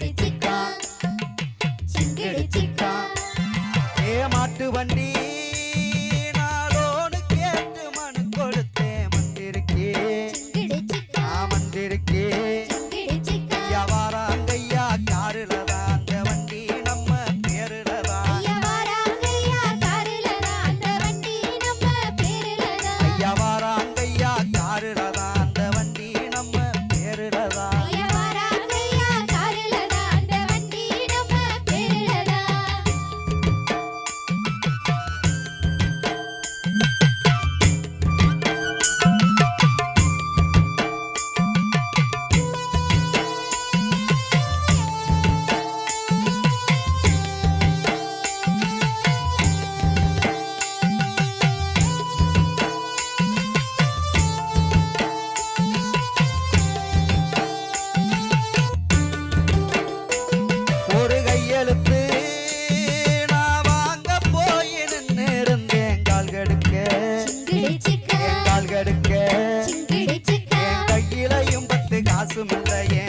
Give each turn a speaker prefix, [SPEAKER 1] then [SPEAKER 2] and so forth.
[SPEAKER 1] party.
[SPEAKER 2] காசும் இல்லையே